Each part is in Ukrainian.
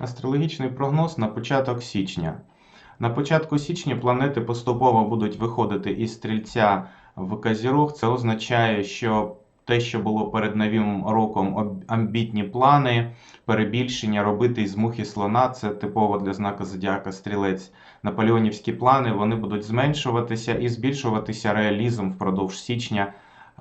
Астрологічний прогноз на початок січня. На початку січня планети поступово будуть виходити із стрільця в Казірог. Це означає, що те, що було перед новим роком, амбітні плани, перебільшення, робити із мухи слона, це типово для знака зодіака стрілець. Наполеонівські плани вони будуть зменшуватися і збільшуватися реалізм впродовж січня,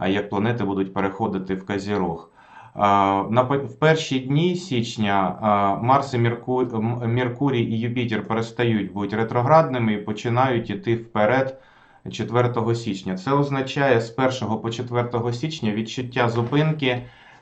як планети будуть переходити в Казірог. В перші дні січня Марс і Меркурій, Меркурій і Юпітер перестають бути ретроградними і починають іти вперед 4 січня. Це означає з 1 по 4 січня відчуття зупинки,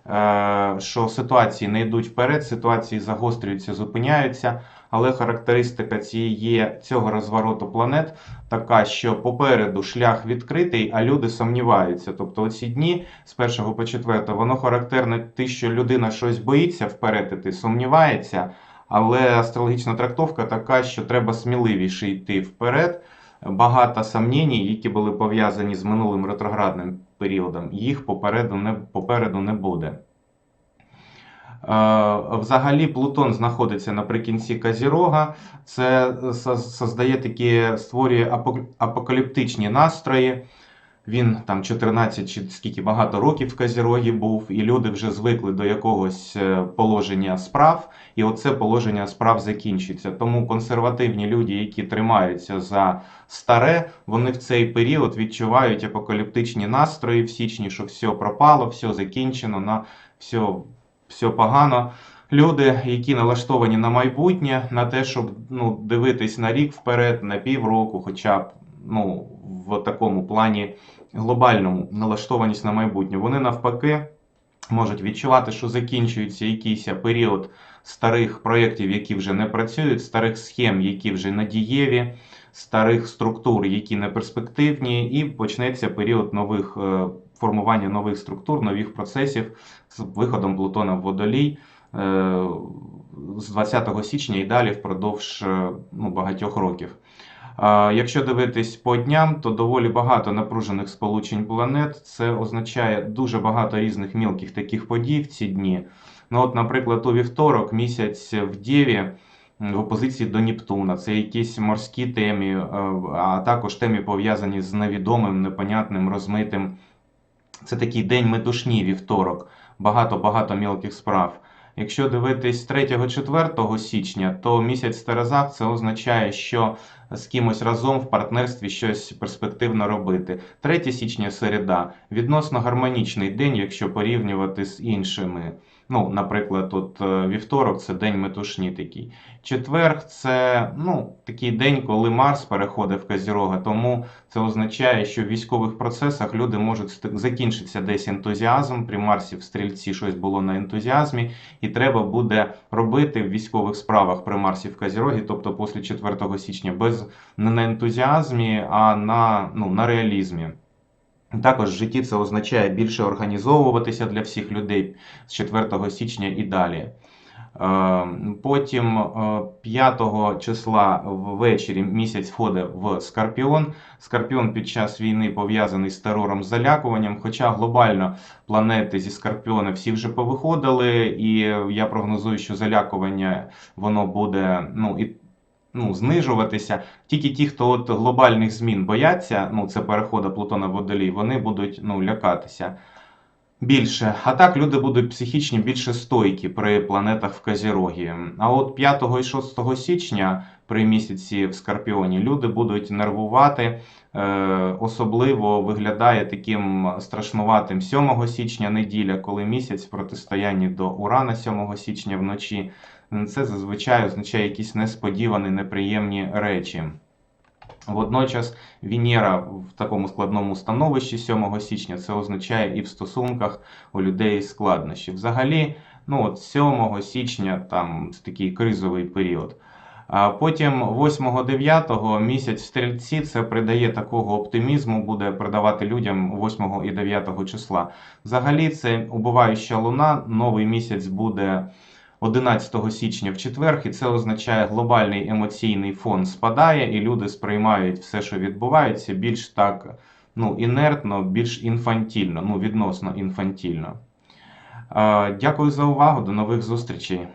е, що ситуації не йдуть вперед, ситуації загострюються, зупиняються. Але характеристика цієї цього розвороту планет така, що попереду шлях відкритий, а люди сумніваються. Тобто оці дні з 1 по 4 воно характерне те, що людина щось боїться вперед іти, сумнівається. Але астрологічна трактовка така, що треба сміливіше йти вперед. Багато сумнінь, які були пов'язані з минулим ретроградним періодом, їх попереду не, попереду не буде. Е, Взагалі Плутон знаходиться наприкінці Казірога. Це создає такі, створює апок- апокаліптичні настрої. Він там 14 чи скільки багато років в Казірогі був, і люди вже звикли до якогось е, положення справ, і оце положення справ закінчиться. Тому консервативні люди, які тримаються за старе, вони в цей період відчувають апокаліптичні настрої в січні, що все пропало, все закінчено, на все, все погано. Люди, які налаштовані на майбутнє, на те, щоб ну, дивитись на рік вперед, на півроку, хоча б ну, в такому плані глобальному налаштованість на майбутнє, вони навпаки можуть відчувати, що закінчується якийсь період старих проєктів, які вже не працюють, старих схем, які вже надієві, старих структур, які не перспективні, і почнеться період нових е, формування нових структур, нових процесів з виходом Плутона в водолій. е, З 20 січня і далі впродовж е, ну, багатьох років. Якщо дивитись по дням, то доволі багато напружених сполучень планет. Це означає дуже багато різних мілких таких подій в ці дні. Ну, от, наприклад, у вівторок місяць в Дєві в опозиції до Нептуна. Це якісь морські темі, е, а також темі пов'язані з невідомим, непонятним, розмитим. Це такий день метушні вівторок. Багато-багато мілких справ. Якщо дивитись 3-4 січня, то місяць Терезак це означає, що з кимось разом в партнерстві щось перспективно робити. 3 січня середа відносно гармонічний день, якщо порівнювати з іншими. Ну, наприклад, от е, вівторок це день метушні такий. Четверг це ну, такий день, коли Марс переходить в Казірога, тому це означає, що в військових процесах люди можуть закінчитися десь ентузіазм. При Марсі в стрільці щось було на ентузіазмі, і треба буде робити в військових справах при Марсі в Казірогі, тобто після 4 січня, без не на ентузіазмі, а на, ну, на реалізмі. Також в житті це означає більше організовуватися для всіх людей з 4 січня і далі. Е, Потім е, 5 числа ввечері місяць входить в Скорпіон. Скорпіон під час війни пов'язаний з терором, залякуванням. Хоча глобально планети зі Скорпіона всі вже повиходили, і я прогнозую, що залякування воно буде ну, і, ну, знижуватися. Тільки ті, хто от глобальних змін бояться, ну це перехода Плутона в Водолій, вони будуть ну, лякатися більше. А так люди будуть психічні більше стойкі при планетах в Казірогі. А от 5 і 6 січня при місяці в Скорпіоні люди будуть нервувати. Е, особливо виглядає таким страшнуватим 7 січня неділя, коли місяць в протистоянні до Урана 7 січня вночі. Це зазвичай означає якісь несподівані, неприємні речі. Водночас Венера в такому складному становищі 7 січня це означає і в стосунках у людей складнощі. Взагалі, ну от 7 січня там такий кризовий період. Потім 8-9 місяць стрільці це придає такого оптимізму, буде придавати людям 8 і 9 числа. Взагалі, це убиваюча луна, новий місяць буде 11 січня в четвер, і це означає глобальний емоційний фон спадає, і люди сприймають все, що відбувається, більш так ну, інертно, більш інфантільно, ну, відносно інфантільно. Дякую за увагу, до нових зустрічей.